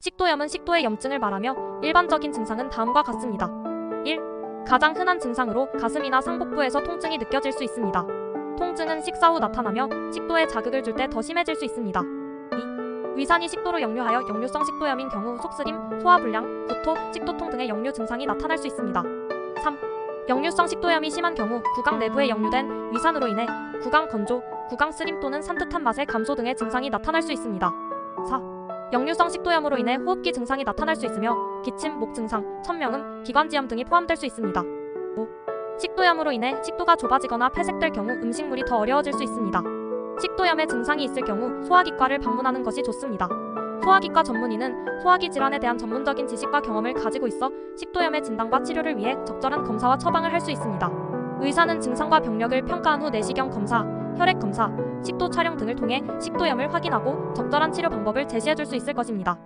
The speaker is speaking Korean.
식도염은 식도의 염증을 말하며 일반적인 증상은 다음과 같습니다. 1. 가장 흔한 증상으로 가슴이나 상복부에서 통증이 느껴질 수 있습니다. 통증은 식사 후 나타나며 식도에 자극을 줄 때 더 심해질 수 있습니다. 2. 위산이 식도로 역류하여 역류성 식도염인 경우 속쓰림, 소화불량, 구토, 식도통 등의 역류 증상이 나타날 수 있습니다. 3. 역류성 식도염이 심한 경우 구강 내부에 역류된 위산으로 인해 구강 건조, 구강 쓰림 또는 산뜻한 맛의 감소 등의 증상이 나타날 수 있습니다. 4. 역류성 식도염으로 인해 호흡기 증상이 나타날 수 있으며 기침, 목 증상, 천명음, 기관지염 등이 포함될 수 있습니다. 5. 식도염으로 인해 식도가 좁아지거나 폐색될 경우 음식물이 더 어려워질 수 있습니다. 식도염의 증상이 있을 경우 소화기과를 방문하는 것이 좋습니다. 소화기과 전문의는 소화기 질환에 대한 전문적인 지식과 경험을 가지고 있어 식도염의 진단과 치료를 위해 적절한 검사와 처방을 할 수 있습니다. 의사는 증상과 병력을 평가한 후 내시경 검사, 혈액 검사, 식도 촬영 등을 통해 식도염을 확인하고 적절한 치료 방법을 제시해 줄 수 있을 것입니다.